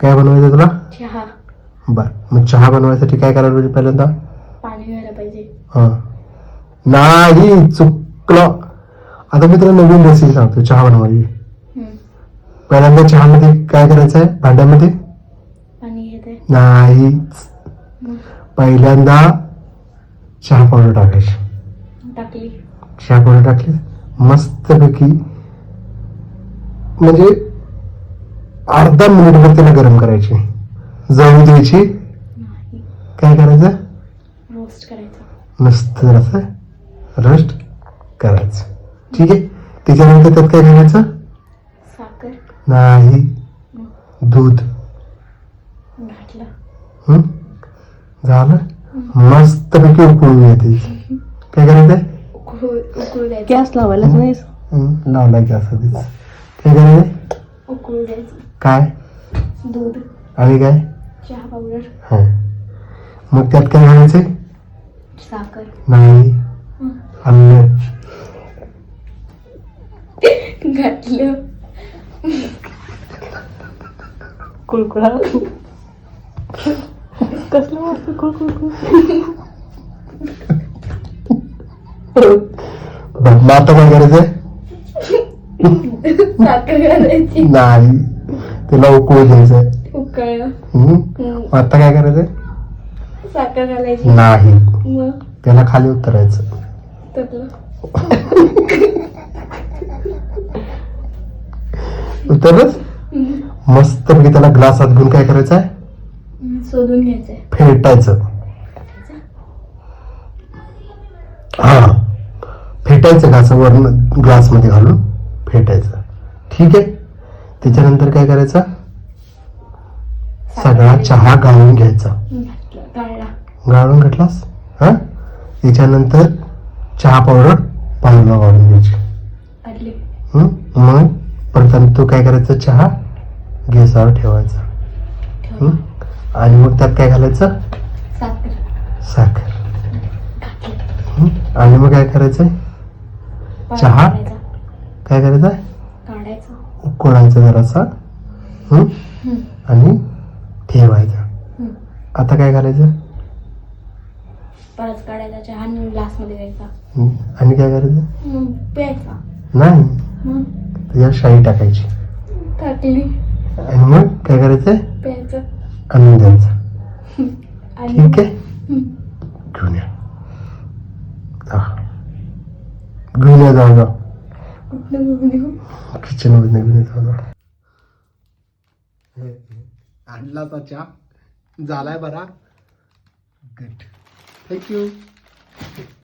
काय बनवायचं तुला? चहा. बर. मग चहा बनवायसाठी काय करायला पाहिजे पहिल्यांदा? पाणी घ्यायला पाहिजे. हा. नाही चुकलं. आता मी तुला नवीन रेसिपी सांगतो चहा बनवायची. पहिल्यांदा चहामध्ये काय करायचं आहे? भांड्यामध्ये? पाणी मग? पहिल्यांदा चहा पावडर टाकायची. टाकली. चहा पावडर टाकली. मस्तपैकी. म्हणजे अर्धा मिनिटभर त्याला गरम करायची. जळू द्यायची. नाही. काय करायचं? रोस्ट करायचं. मस्त असं रस्ट करायचं. ठीक आहे? त्याच्यानंतर त्यात काय करायचं साखर. नाही. दूध. हं? झालं? मस्तपैकी उकळून येते. काय करायचं गॅस लावायलाच नाही लावला असं ते काय करायचं काय? दूध. आणि काय? चहा पावडर हा. मग त्यात काय घालायचंय साखर. नाही. अन्न. घातलं. कुळकुळा. कसलं वाटतं कुळकुळ मग आता काय करायचंय? साखर घालायची. नाही. त्याला उकळू द्यायचंय. उकळलं. आता काय करायचंय? साखर घालायची. नाही. मग? त्याला खाली उतरायचं. त्यातलं उतरलंच मस्तपैकी त्याला ग्लासात घेऊन काय करायचं आहे हं, घ्यायचंय. फेटायचं. हा. फेटायचं घासावर ग्लासमध्ये घालून. भेटायचं ठीक आहे? त्याच्यानंतर काय करायचं? सगळा चहा गाळून घ्यायचा. गाळून घेतलास? हा? त्याच्यानंतर चहा पावडर पाण्याला गाळून घ्यायची. मग परत तो काय करायचा? चहा गॅसावर ठेवायचा. आणि मग त्यात काय घालायचं? साखर. आणि मग काय करायचंय? चहा? काय करायचं? काढायचं. उकळायचं जरासा. आणि ठेवायचं. हं. आता काय घालायचं परत काढायचा चहा आणि द्यायचा? आणि काय करायचं? प्यायचा. नाही. त्याच्यात शाई टाकायची. टाकली. आणि मग काय करायचंय प्यायचं. आणून द्यायचं. आणि ठीक आहे. घेऊन या. घेऊन या जाऊ. जा कुठलं बघून येऊ किचनमध्ये आणला चहा. झालाय बरा. Good thank you